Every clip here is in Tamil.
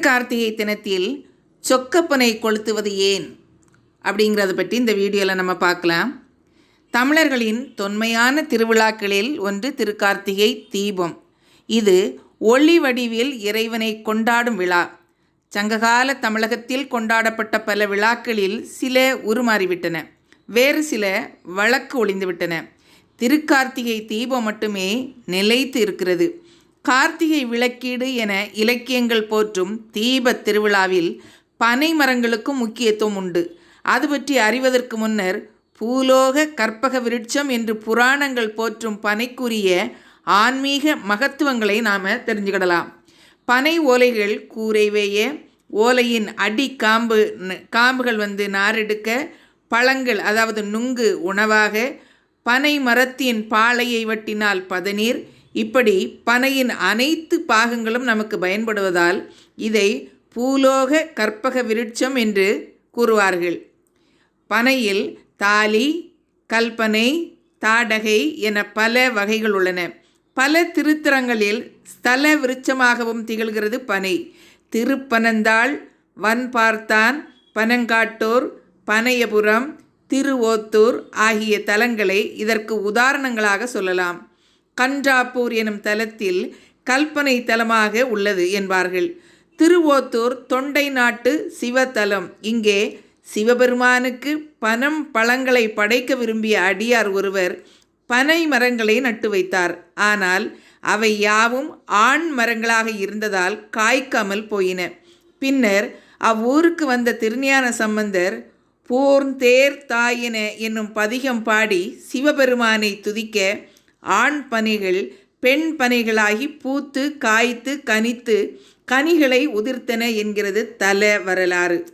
கார்த்திகை தினத்தில் சொக்கப்பனை கொளுத்துவது ஏன்? அப்படிங்கிறத பற்றி இந்த வீடியோவில் நம்ம பார்க்கலாம். தமிழர்களின் தொன்மையான திருவிழாக்களில் ஒன்று திருக்கார்த்திகை தீபம். இது ஒளி வடிவில் இறைவனை கொண்டாடும் விழா. சங்ககால தமிழகத்தில் கொண்டாடப்பட்ட பல விழாக்களில் சில உருமாறிவிட்டன. வேறு சில வழக்கு ஒளிந்துவிட்டன. திருக்கார்த்திகை தீபம் மட்டுமே நிலைத்து இருக்கிறது. கார்த்திகை விளக்கீடு என இலக்கியங்கள் போற்றும் தீப திருவிழாவில் பனை மரங்களுக்கும் முக்கியத்துவம் உண்டு. அது பற்றி அறிவதற்கு முன்னர் பூலோக கற்பக விருட்சம் என்று புராணங்கள் போற்றும் பனைக்குரிய ஆன்மீக மகத்துவங்களை நாம் தெரிஞ்சுக்கிடலாம். பனை ஓலைகள் கூரைவேய ஓலையின் அடி காம்பு காம்புகள் வந்து நாரெடுக்க பழங்கள் அதாவது நுங்கு உணவாக பனை மரத்தின் பாலையை வட்டினால் பதநீர் இப்படி பனையின் அனைத்து பாகங்களும் நமக்கு பயன்படுவதால் இதை பூலோக கற்பக விருட்சம் என்று கூறுவார்கள். பனையில் தாலி கல்பனை தாடகை என பல வகைகள் உள்ளன. பல திருத்தலங்களில் ஸ்தல விருட்சமாகவும் திகழ்கிறது பனை. திருப்பனந்தாள் வன்பார்த்தான் பனங்காட்டூர் பனையபுரம் திருவோத்தூர் ஆகிய தலங்களை இதற்கு உதாரணங்களாக சொல்லலாம். கன்றாப்பூர் எனும் தலத்தில் கல்பனை தலமாக உள்ளது என்பார்கள். திருவோத்தூர் தொண்டை நாட்டு சிவத்தலம். இங்கே சிவபெருமானுக்கு பனம் பழங்களை படைக்க விரும்பிய அடியார் ஒருவர் பனை மரங்களை நட்டு வைத்தார். ஆனால் அவை யாவும் ஆண் மரங்களாக இருந்ததால் காய்க்காமல் போயின. பின்னர் அவ்வூருக்கு வந்த திருஞான சம்பந்தர் போர்ந்தேர் தாயின என்னும் பதிகம் பாடி சிவபெருமானை துதிக்க ஆண் பனைகள் பெண் பனைகளாகி பூத்து காய்த்து கனித்து கனிகளை உதிர்த்தன என்கிறது தல வரலாறு.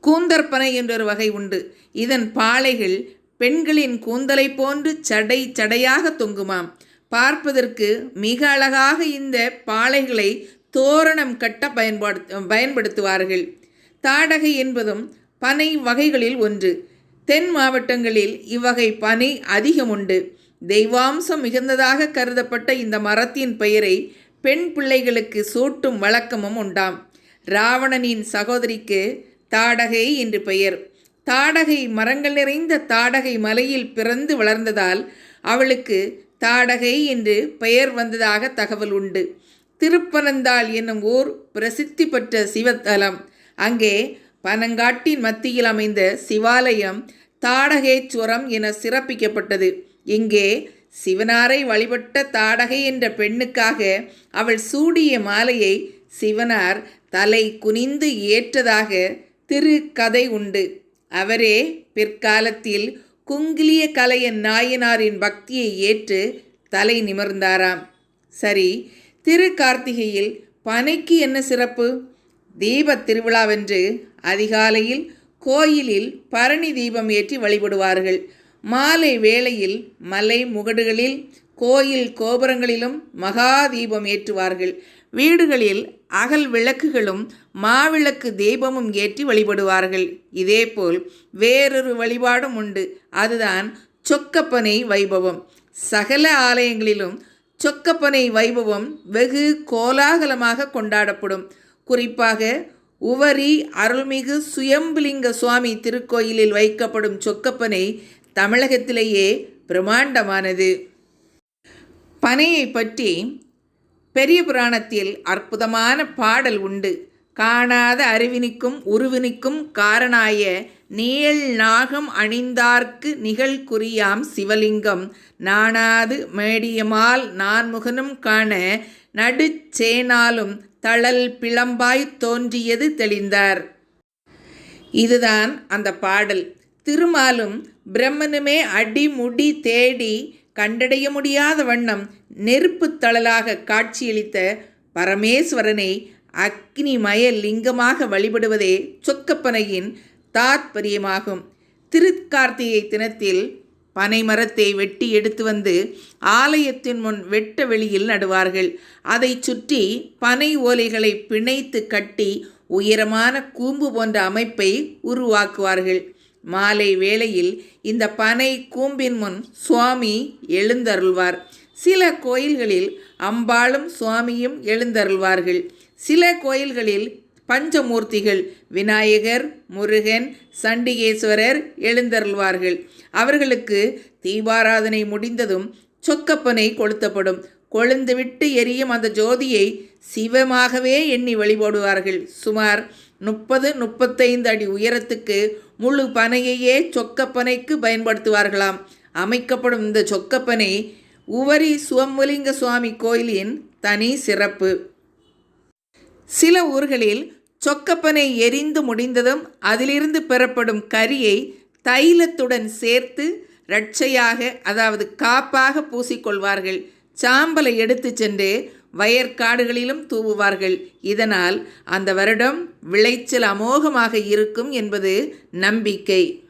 கூந்தற்பனை என்றொரு வகை உண்டு. இதன் பாலைகள் பெண்களின் கூந்தலை போன்று சடை சடையாக தொங்குமாம். பார்ப்பதற்கு மிக அழகாக இந்த பாலைகளை தோரணம் கட்ட பயன்பாடு பயன்படுத்துவார்கள். தாடகை என்பதும் பனை வகைகளில் ஒன்று. தென் மாவட்டங்களில் இவ்வகை பனை அதிகம் உண்டு தெய்வாம்சம் மிகுந்ததாக கருதப்பட்ட இந்த மரத்தின் பெயரை பெண் பிள்ளைகளுக்கு சூட்டும் வழக்கமும் உண்டாம். ராவணனின் சகோதரிக்கு தாடகை என்று பெயர். தாடகை மரங்கள் நிறைந்த தாடகை மலையில் பிறந்து வளர்ந்ததால் அவளுக்கு தாடகை என்று பெயர் வந்ததாக தகவல் உண்டு. திருப்பனந்தாள் என்னும் ஊர் பிரசித்தி பெற்ற சிவத்தலம். அங்கே பனங்காட்டின் மத்தியில் அமைந்த சிவாலயம் தாடகேச்சுவரம் என சிறப்பிக்கப்பட்டது. இங்கே சிவனாரை வழிபட்ட தாடகை என்ற பெண்ணுக்காக அவள் சூடிய மாலையை சிவனார் தலை குனிந்து ஏற்றதாக திரு கதை உண்டு. அவரே பிற்காலத்தில் குங்கிலிய கலைய நாயனாரின் பக்தியை ஏற்று தலை நிமிர்ந்தாராம். சரி திரு கார்த்திகையில் பனைக்கு என்ன சிறப்பு? தீப திருவிழாவென்று அதிகாலையில் கோயிலில் பரணி தீபம் ஏற்றி வழிபடுவார்கள். மாலை வேளையில் மலை முகடுகளில் கோயில் கோபுரங்களிலும் மகா தீபம் ஏற்றுவார்கள். வீடுகளில் அகல் விளக்குகளும் மாவிளக்கு தீபமும் ஏற்றி வழிபடுவார்கள். இதேபோல் வேறொரு வழிபாடும் உண்டு. அதுதான் சொக்கப்பனை வைபவம். சகல ஆலயங்களிலும் சொக்கப்பனை வைபவம் வெகு கோலாகலமாக கொண்டாடப்படும். குறிப்பாக உவரி அருள்மிகு சுயம்புலிங்க சுவாமி திருக்கோயிலில் வைக்கப்படும் சொக்கப்பனை தமிழகத்திலேயே பிரமாண்டமானது பனையை பற்றி பெரிய புராணத்தில் அற்புதமான பாடல் உண்டு. காணாத அறிவினிக்கும் உருவினிக்கும் காரணாய நீள் நாகம் அணிந்தார்க்கு நிகழ்குறியாம் சிவலிங்கம். நாணாது மேடியமால் நான்முகனும் காண நடுச்சேனாலும் தழல் பிளம்பாய் தோன்றியது தெளிந்தார். இதுதான் அந்த பாடல். திருமாலும் பிரம்மனுமே அடிமுடி தேடி கண்டடைய முடியாத வண்ணம் நெருப்புத் தளலாக காட்சியளித்த பரமேஸ்வரனை அக்னிமய லிங்கமாக வழிபடுவதே சொக்கப்பனையின் தாத்பரியமாகும். திருக்கார்த்திகை தினத்தில் பனை மரத்தை வெட்டி எடுத்து வந்து ஆலயத்தின் முன் வெட்ட வெளியில் நடுவார்கள். அதை சுற்றி பனை ஓலைகளை பிணைத்து கட்டி உயரமான கூம்பு போன்ற அமைப்பை உருவாக்குவார்கள். மாலை வேளையில் இந்த பனை கூம்பின் முன் சுவாமி எழுந்தருள்வார். சில கோயில்களில் அம்பாளும் சுவாமியும் எழுந்தருள்வார்கள். சில கோயில்களில் பஞ்சமூர்த்திகள் விநாயகர் முருகன் சண்டிகேஸ்வரர் எழுந்தருள்வார்கள். அவர்களுக்கு தீபாராதனை முடிந்ததும் சொக்கப்பனை கொளுத்தப்படும். கொழுந்துவிட்டு எரியும் அந்த ஜோதியை சிவமாகவே எண்ணி வழிபடுவார்கள். சுமார் முப்பது முப்பத்தைந்து அடி உயரத்துக்கு முழு பனையையே சொக்கப்பனைக்கு பயன்படுத்துவார்களாம். அமைக்கப்படும் இந்த சொக்கப்பனை உவரி சுவம்புலிங்க சுவாமி கோயிலின் தனி சிறப்பு. சில ஊர்களில் சொக்கப்பனை எரிந்து முடிந்ததும் அதிலிருந்து பெறப்படும் கரியை தைலத்துடன் சேர்த்து ரட்சையாக அதாவது காப்பாக பூசிக்கொள்வார்கள். சாம்பலை எடுத்து சென்று வயற்காடுகளிலும் தூவுவார்கள். இதனால் அந்த வருடம் விளைச்சல் அமோகமாக இருக்கும் என்பது நம்பிக்கை.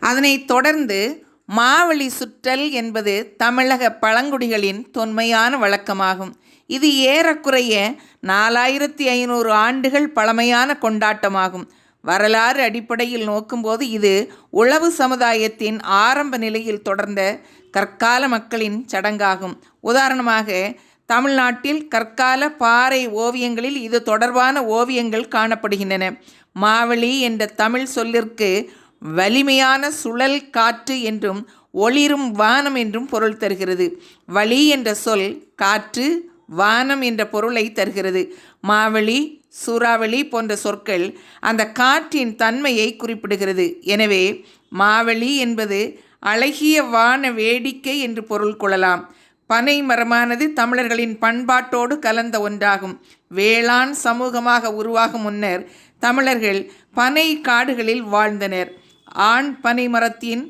அதனைத் தொடர்ந்து மாவழி சுற்றல் என்பது தமிழக பழங்குடிகளின் தொன்மையான வழக்கமாகும். இது ஏறக்குறைய நாலாயிரத்தி ஐநூறு ஆண்டுகள் பழமையான கொண்டாட்டமாகும். வரலாறு அடிப்படையில் நோக்கும்போது இது உழவு சமுதாயத்தின் ஆரம்ப நிலையில் தொடர்ந்த கற்கால மக்களின் சடங்காகும். உதாரணமாக தமிழ்நாட்டில் கற்கால பாறை ஓவியங்களில் இது தொடர்பான ஓவியங்கள் காணப்படுகின்றன. மாவழி என்ற தமிழ் சொல்லிற்கு வலிமையான சுழல் காற்று என்றும் ஒளிரும் வானம் என்றும் பொருள் தருகிறது. வழி என்ற சொல் காற்று வானம் என்ற பொருளை தருகிறது. மாவழி சூறாவளி போன்ற சொற்கள் அந்த காற்றின் தன்மையை குறிப்பிடுகிறது. எனவே மாவழி என்பது அழகிய வான வேடிக்கை என்று பொருள் கொள்ளலாம். பனை மரமானது தமிழர்களின் பண்பாட்டோடு கலந்த ஒன்றாகும். வேளாண் சமூகமாக உருவாகும் முன்னர் தமிழர்கள் பனை காடுகளில் வாழ்ந்தனர். ஆண் பனை மரத்தின்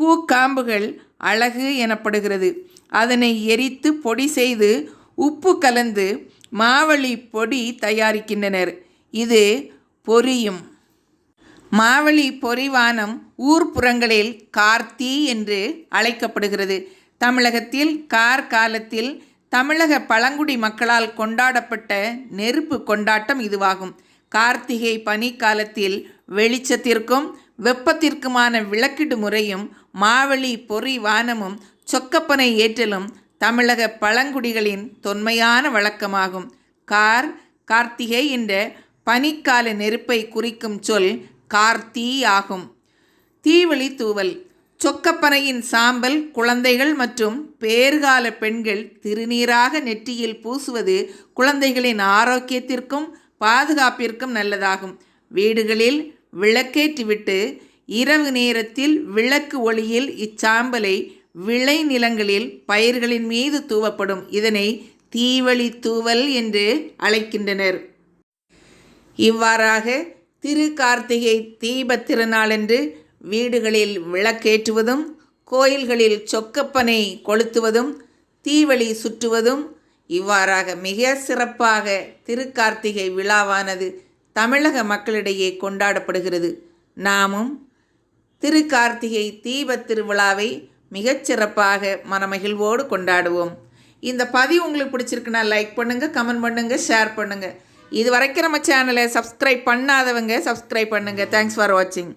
பூக்காம்புகள் அழகு எனப்படுகிறது. அதனை எரித்து பொடி செய்து உப்பு கலந்து மாவழி பொடி தயாரிக்கின்றனர். இது பொரியும். மாவழி பொறிவானம் ஊர்ப்புறங்களில் கார்த்தி என்று அழைக்கப்படுகிறது. தமிழகத்தில் கார் காலத்தில் தமிழக பழங்குடி மக்களால் கொண்டாடப்பட்ட நெருப்பு கொண்டாட்டம் இதுவாகும். கார்த்திகை பனி காலத்தில் வெளிச்சத்திற்கும் வெப்பத்திற்குமான விளக்கிடு முறையும் மாவழி பொறி வானமும் சொக்கப்பனை ஏற்றலும் தமிழக பழங்குடிகளின் தொன்மையான வழக்கமாகும். கார் கார்த்திகை என்ற பனிக்கால நெருப்பை குறிக்கும் சொல் கார்த்தி ஆகும். தீவழி தூவல். சொக்கப்பனையின் சாம்பல் குழந்தைகள் மற்றும் பேர்கால பெண்கள் திருநீராக நெற்றியில் பூசுவது குழந்தைகளின் ஆரோக்கியத்திற்கும் பாதுகாப்பிற்கும் நல்லதாகும். வீடுகளில் விளக்கேற்றிவிட்டு இரவு நேரத்தில் விளக்கு ஒளியில் இச்சாம்பலை விளை நிலங்களில் பயிர்களின் மீது தூவப்படும். இதனை தீவழி தூவல் என்று அழைக்கின்றனர். இவ்வாறாக திரு கார்த்திகை தீபத் திருநாளன்று வீடுகளில் விளக்கேற்றுவதும் கோயில்களில் சொக்கப்பனை கொளுத்துவதும் தீவழி சுற்றுவதும் இவ்வாறாக மிக சிறப்பாக திருக்கார்த்திகை விழாவானது தமிழக மக்களிடையே கொண்டாடப்படுகிறது. நாமும் திருக்கார்த்திகை தீபத் திருவிழாவை மிகச்சிறப்பாக மனமகிழ்வோடு கொண்டாடுவோம். இந்த பதிவு உங்களுக்கு பிடிச்சிருக்குன்னா லைக் பண்ணுங்கள் கமெண்ட் பண்ணுங்கள் ஷேர் பண்ணுங்கள் இது வரைக்கும் நம்ம சேனலை சப்ஸ்கிரைப் பண்ணாதவங்க சப்ஸ்கிரைப் பண்ணுங்கள் தேங்க்ஸ் ஃபார் வாட்சிங்